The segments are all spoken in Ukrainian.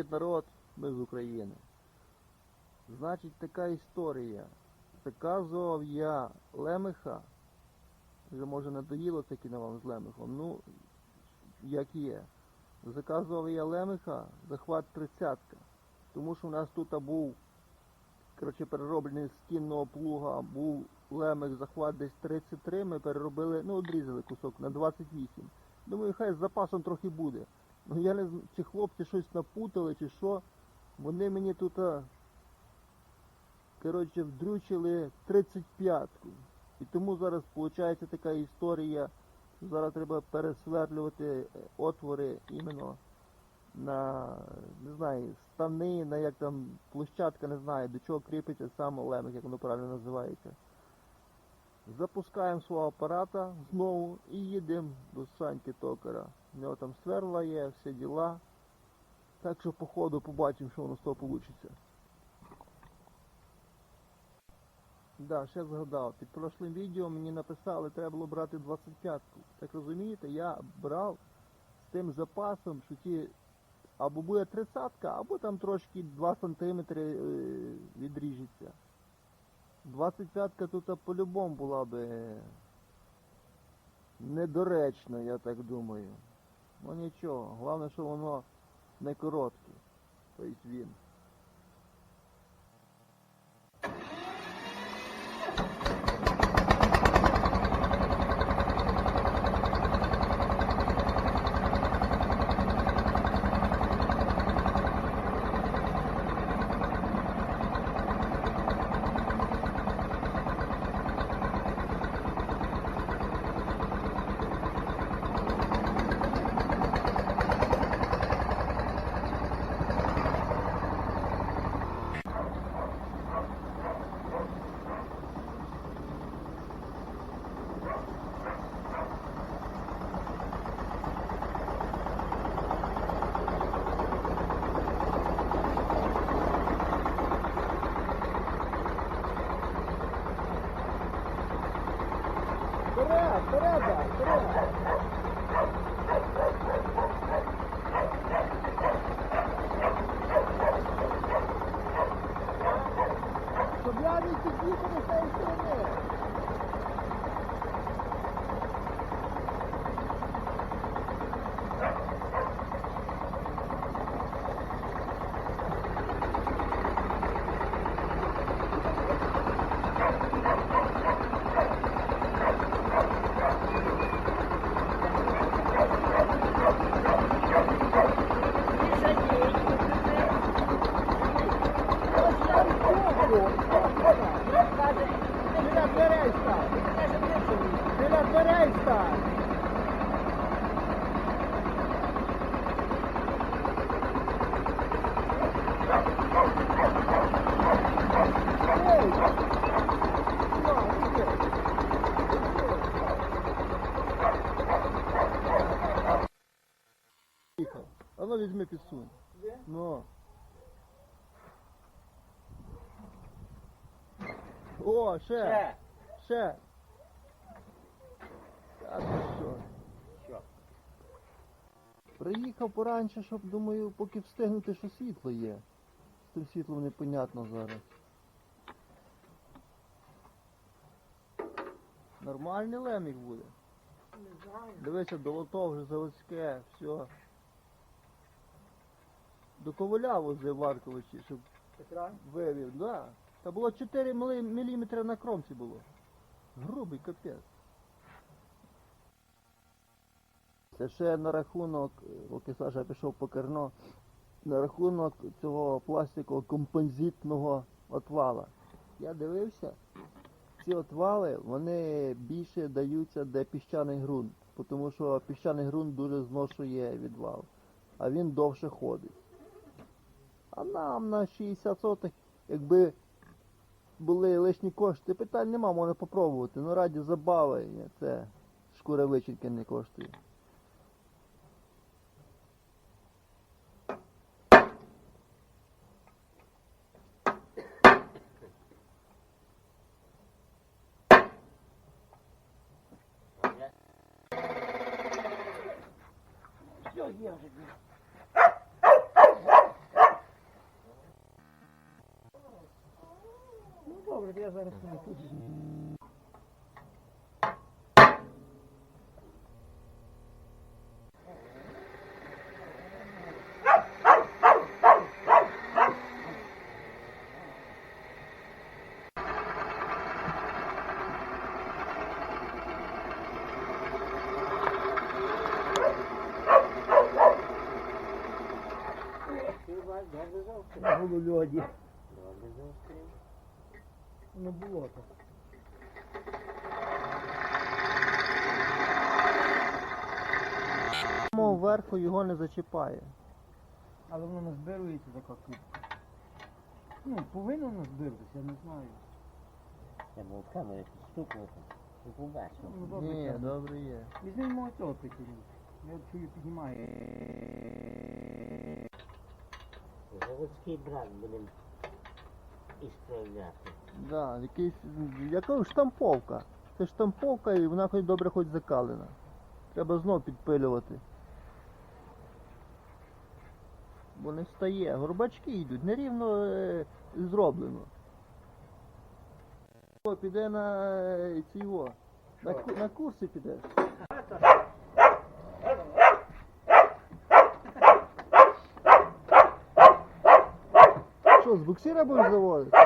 Привіт, народ! Ми з України. Значить, така історія. Заказував я лемеха. Вже може надоїло таки на вам з лемехом. Ну, як є. Заказував я лемеха, захват 30 Тому що у нас тут був коротше, перероблений з кінного плуга, був лемех захват десь 33, ми переробили, ну, одрізали кусок на 28. Думаю, хай з запасом трохи буде. Ну я не знаю, чи хлопці щось напутали, чи що. Вони мені тут, коротше, вдрючили 35-ку. І тому зараз виходить така історія. що Зараз треба пересверлювати е, отвори іменно на, не знаю, стани, на як там площадка, не знаю, до чого кріпиться сам лемик, як воно правильно називається. Запускаємо свого апарата знову і їдемо до Саньки Токара. У нього там сверла є, всі діла. Так що по ходу побачимо, що воно з того вийде. Да, ще згадав. Під прошлим відео мені написали, треба було брати 25-ку. Так розумієте, я брав з тим запасом, що ті або буде 30-ка, або там трошки 2 см відріжеться. 25-ка тут по-любому була би недоречна, я так думаю. Ну нічого, головне, що воно не коротке. Тобто він. Вперед, вперед, да, вперед! Біля дверей стань. Біля дверей стань. Ей! Що, іди. Їхав. А ну візьми підсунь. Ну. О, ще. Ще. Та ти що? Що? Приїхав пораньше, щоб, думаю, поки встигнути, що світло є. З тим світлом непонятно зараз. Нормальний лемік буде. Не знаю. Дивися, долото вже заводське, все. До коваля возив Варковичі, щоб Петра? вивів, да. Та було 4 мм на кромці було. Грубий капець. Це ще на рахунок, поки Саша пішов по керно, на рахунок цього пластикового композитного отвала. Я дивився, ці отвали, вони більше даються, де піщаний ґрунт, тому що піщаний ґрунт дуже зношує відвал, а він довше ходить. А нам на 60 сотих, якби були лишні кошти, питань нема, можна попробувати. Ну раді забави, це шкура вичинки не коштує. Все, є вже. Добре, я зараз не тут. На голольоді. Не було так. Мов вверху його не зачіпає. Але воно назбирується така кубка. Ну, повинно назбируватися, я не знаю. Я був камери підстукувати. І побачив. Ну, добре, Ні, тягне. добре є. Візьми мого цього притягнути. Я чую піднімаю. Заводський брак будемо. Да, якийсь, яка штамповка. Це штамповка і вона хоч добре хоч закалена. Треба знов підпилювати. Бо не встає. Горбачки йдуть, нерівно е, зроблено. О, піде на е, ці о, на, на курси підеш. Що, з буксира будеш заводити?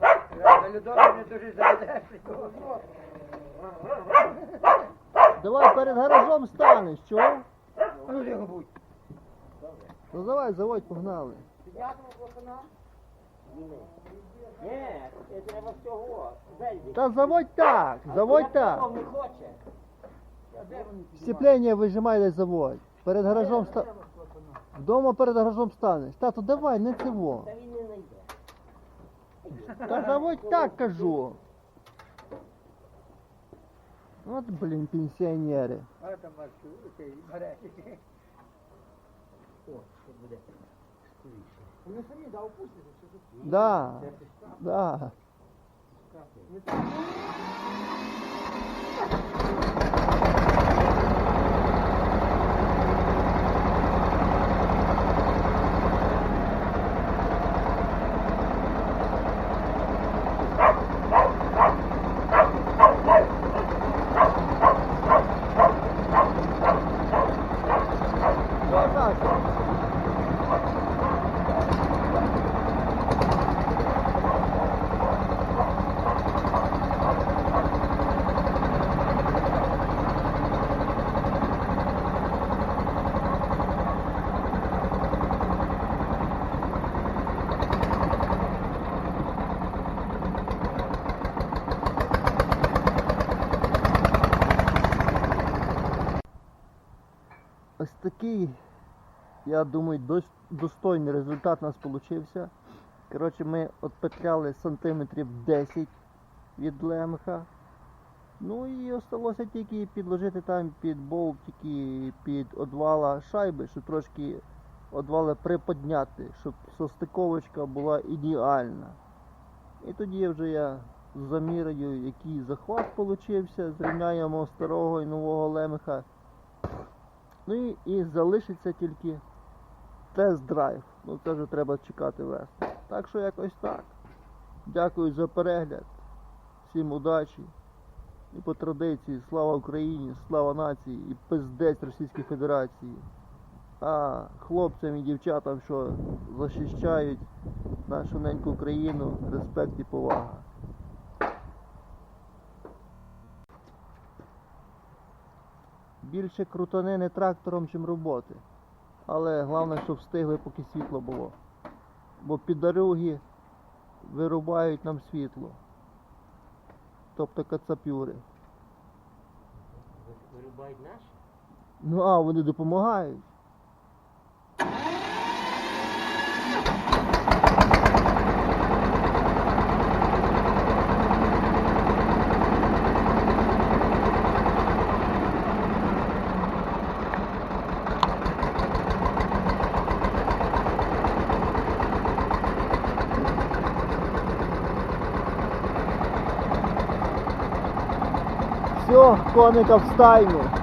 На льодові не дуже заведеш. Давай перед гаражом станеш, чого? Ну, його будь. Ну давай, заводь, погнали. Піднятимо клапана. Ні. Це треба всього. Вельдик. Та заводь так, заводь так. не хоче. Сцеплення вижимай десь заводь. Перед гаражом ста... Вдома перед гаражом станеш. Тато, давай, не цього. Та він. Та заводь так, кажу. От, блін, пенсіонери. А там маршу, цей гарячий. О, що буде скоріше. Вони самі да опустяться, що тут. Да, да. Що Ось такий, я думаю, достойний результат у нас вийшов. Коротше, ми отпетляли сантиметрів 10 від лемха. Ну і осталося тільки підложити там під болтики, під одвала шайби, щоб трошки одвали приподняти, щоб состиковочка була ідеальна. І тоді вже я заміряю, який захват получився, зрівняємо старого і нового лемеха. Ну і, і залишиться тільки тест-драйв. Ну це вже треба чекати вести. Так що якось так. Дякую за перегляд. Всім удачі. І по традиції слава Україні, слава нації і пиздець Російській Федерації. А хлопцям і дівчатам, що захищають нашу неньку Україну, респект і повага. Більше крутанини трактором, чим роботи. Але головне, щоб встигли, поки світло було. Бо під дороги вирубають нам світло. Тобто кацапюри. Вирубають наші? Ну а вони допомагають. Все, коника в стайню.